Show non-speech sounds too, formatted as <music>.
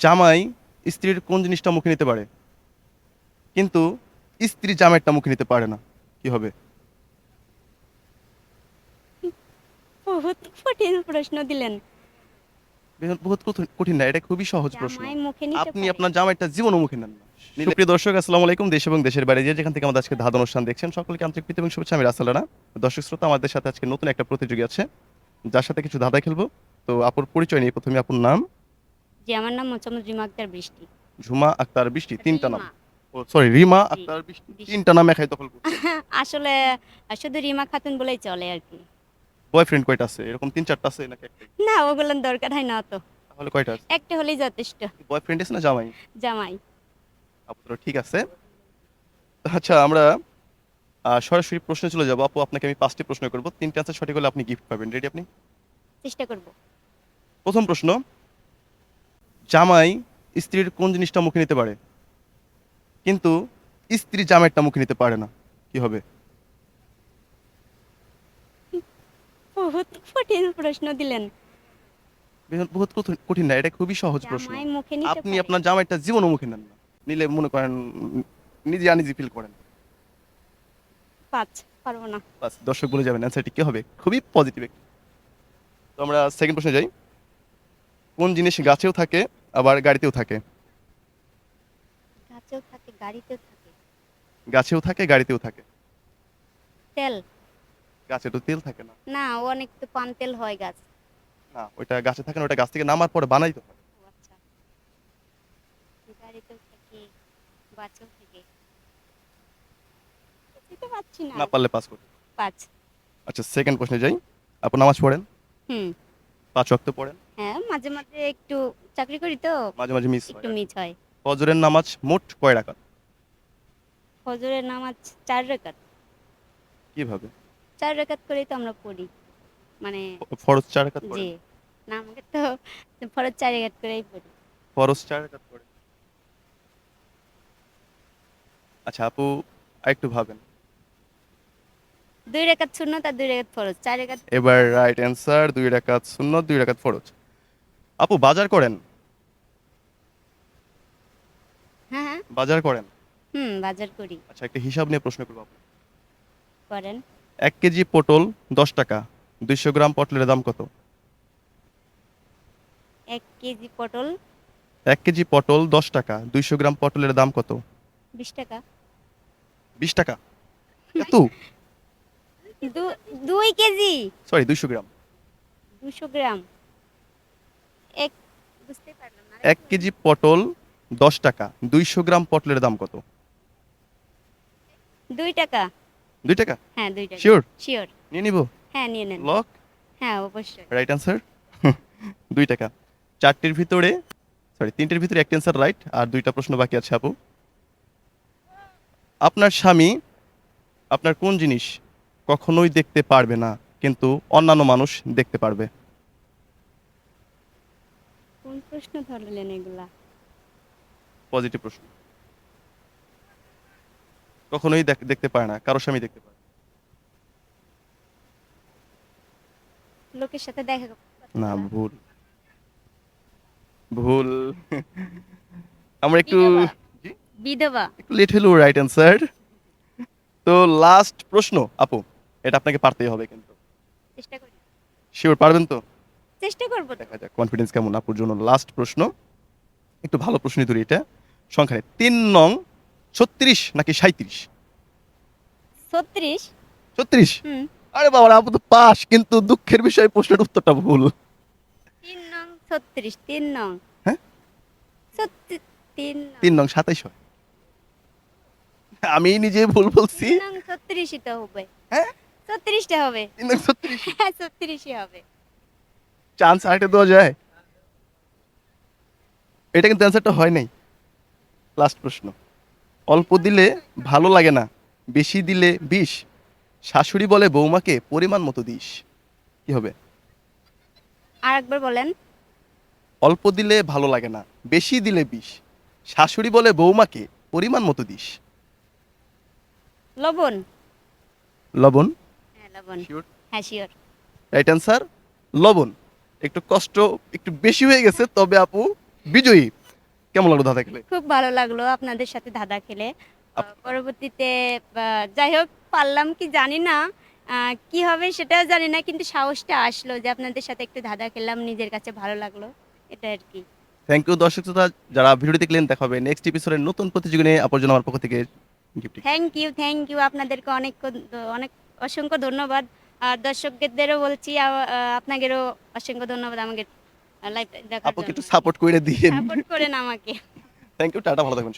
জামাই স্ত্রীর কোন জিনিসটা মুখে নিতে পারে? কিন্তু স্ত্রী জামাইয়েরটা মুখে নিতে পারে না। কি হবে? বহুত কঠিন প্রশ্ন দিলেন। বহুত কঠিন- কঠিন না এটা খুবই সহজ প্রশ্ন। জামাই মুখে নিতে আপনি আপনার জামাইটা জীবনও মুখে নেন না। সুপ্রিয় দর্শক আসসালামু আলাইকুম দেশ এবং দেশের বাইরে যে যেখান থেকে আমাদের আজকে ধাঁধ অনুষ্ঠান দেখছেন সকলকে আন্তরিক প্রীতি এবং শুভেচ্ছা। আমি রাসেল দর্শক শ্রোতা আমাদের সাথে আজকে নতুন একটা প্রতিযোগী আছে যার সাথে কিছু ধাঁধা খেলব। তো আপুর পরিচয় নিয়ে প্রথমে আপুর নাম জি আমার নাম মোহাম্মদ রিমা আক্তার বৃষ্টি। ঝুমা আক্তার বৃষ্টি তিনটা নাম। ও সরি রিমা আক্তার বৃষ্টি। তিনটা নামে খাই দখল <laughs> আসলে শুধু রিমা খাতুন বলেই চলে আর কি। বয়ফ্রেন্ড কয়টা আছে? এরকম তিন চারটা আছে নাকি একটা? না ওগুলোর দরকার হয় না তো তাহলে কয়টা আছে? একটা হলেই যথেষ্ট। বয়ফ্রেন্ড আছে না জামাই? জামাই। আপুরা ঠিক আছে। আচ্ছা আমরা সরাসরি প্রশ্নে চলে যাব। আপু আপনাকে আমি পাঁচটি প্রশ্ন করব। তিনটে আনসার সঠিক হলে আপনি গিফট পাবেন। রেডি আপনি? চেষ্টা করব। প্রথম প্রশ্ন জামাই স্ত্রীর কোন জিনিসটা মুখে নিতে পারে? কিন্তু স্ত্রী জামাইটা মুখে নিতে পারে না। কি হবে? বহুত কঠিন প্রশ্ন দিলেন। বহুত কঠিন- না এটা খুবই সহজ প্রশ্ন। আপনি। আপনার জামাইটা জীবনও মুখে নেন না। নিলে মনে করেন নিজে আনিজি ফিল করেন। পাঁচ পারব না। বাস দর্শক বলে যাবেন অ্যান্সারটি কি হবে? খুবই পজিটিভ তো আমরা সেকেন্ড প্রশ্নে যাই। কোন জিনিস গাছেও থাকে আবার গাড়িতেও থাকে। গাছেও থাকে গাড়িতেও থাকে। গাছেও থাকে গাড়িতেও থাকে। তেল। গাছে তো তেল থাকে না। না অনেক তো পান তেল হয় গাছ। না ওইটা গাছে থাকে না ওটা গাছ থেকে নামার পরে বানাইতে হয়। আচ্ছা। গাড়িতেও থাকে থাকে। পারছি না। না পারলে পাস করতে পাঁচ আচ্ছা সেকেন্ড প্রশ্নে যাই। আপনি নামাজ পড়েন? হুম। পাঁচ ওয়াক্ত পড়েন? হ্যাঁ মাঝে মাঝে একটু চাকরি করি তো মাঝে মাঝে মিস একটু মিস হয়। ফজরের নামাজ মোট কয় রাকাত? ফজরের নামাজ চার রেখাত কীভাবে? চার রেখাত করেই তো আমরা পড়ি। মানে ফরজ চার রাকাত যে পড়েন না আমাকে তো ফরজ চার রেখাত করেই পড়ি। ফরজ চার রাকাত পড়েন আচ্ছা আপু আরেকটু ভাবেন। দুই রেখাত শূন্য তার দুই রেখাত ফরজ। চার রেখাত এবার রাইট অ্যান্সার দুই রাকাত শূন্য দুই রাকাত ফরজ। আপু বাজার করেন? হ্যাঁ হ্যাঁ। বাজার করেন? হুম বাজার করি। আচ্ছা একটা হিসাব নিয়ে প্রশ্ন করব আপু। করেন। এক কেজি পটল দশ টাকা দুইশো গ্রাম পটলের দাম কত? এক কেজি পটল? এক কেজি পটল দশ টাকা দুইশো গ্রাম পটলের দাম কত? বিশ টাকা। বিশ টাকা? এত? দুই কেজি? সরি দুইশো গ্রাম। দুশো গ্রাম। এক বুঝতে পারলাম না এক কেজি পটল দশ টাকা দুইশো গ্রাম পটলের দাম কত? দুই টাকা। দুই টাকা? হ্যাঁ দুই টাকা। শিওর শিওর নিয়ে নিব? হ্যাঁ নিয়ে নেন। লক হ্যাঁ অবশ্যই। রাইট অ্যান্সার <laughs> দুই টাকা। চারটির ভিতরে সরি তিনটের ভিতরে একটা অ্যান্সার রাইট আর দুইটা প্রশ্ন বাকি আছে আপু। আপনার স্বামী আপনার কোন জিনিস কখনোই দেখতে পারবে না কিন্তু অন্যান্য মানুষ দেখতে পারবে। কোন প্রশ্ন ধরলেন এগুলা? পজিটিভ প্রশ্ন। কখনোই দেখ- দেখতে পারে না কারও স্বামী দেখতে পারে লোকের সাথে দেখা করতে না ভুল। ভুল। আমরা একটু বিধবা। জি? বিধবা। একটু লেট হলো রাইট অ্যান্সার তো লাস্ট প্রশ্ন আপু এটা আপনাকে পারতেই হবে কিন্তু। চেষ্টা করি। শিওর পারবেন তো? চেষ্টা করব। দেখা যাক কনফিডেন্স কেমন আপুর জন্য লাস্ট প্রশ্ন। একটু ভালো প্রশ্নই ধরি এটা। সংখ্যা নেই। তিন নং ছত্রিশ নাকি সাঁত্রিশ ছত্রিশ। ছত্রিশ? আরে বাবা আপু তো পাস কিন্তু দুঃখের বিষয় প্রশ্নের উত্তরটা ভুল। তিন নং ছত্রিশ তিন নং। হ্যাঁ? তিন নং। সাতাইশ হয়। আমি নিজে ভুল বলছি। তো হবে। হ্যাঁ? ছত্রিশটা হবে। হ্যাঁ ছত্রিশই হবে। চান্স আরেকটা দেওয়া যায়। এটা কিন্তু অ্যান্সারটা হয় নাই। লাস্ট প্রশ্ন। অল্প দিলে ভালো লাগে না বেশি দিলে বিষ। শাশুড়ি বলে বৌমাকে পরিমাণ মতো দিস। কি হবে? আর একবার বলেন। অল্প দিলে ভালো লাগে না বেশি দিলে বিষ। শাশুড়ি বলে বৌমাকে পরিমাণ মতো দিস। লবণ। লবণ? হ্যাঁ লবণ। হ্যাঁ শিওর রাইট অ্যান্সার লবণ। একটু কষ্ট একটু বেশি হয়ে গেছে তবে আপু বিজয়ী। কেমন লাগল দাদা খেলে? খুব ভালো লাগল আপনাদের সাথে ধাঁধা খেলে। পরবর্তীতে যাই হোক পারলাম কি জানি না কি হবে সেটাও জানি না কিন্তু সাহসটা আসলো যে আপনাদের সাথে একটু ধাঁধা খেললাম নিজের কাছে ভালো লাগল এটা আর কি। থ্যাংক ইউ দর্শক শ্রোতা যারা ভিডিওটি দেখলেন দেখা হবে নেক্সট এপিসোডের নতুন প্রতিযোগী নিয়ে আপনার জন্য আমার পক্ষ থেকে থ্যাংক ইউ থ্যাংক ইউ আপনাদেরকে অনেক অনেক অসংখ্য ধন্যবাদ। আর দর্শকদেরও বলছি আপনাদেরও অসংখ্য ধন্যবাদ আমাকে লাইভ দেখার জন্য আপুকে একটু সাপোর্ট করে দিয়ে সাপোর্ট করেন আমাকে। থ্যাংক ইউ টাটা ভালো থাকবেন।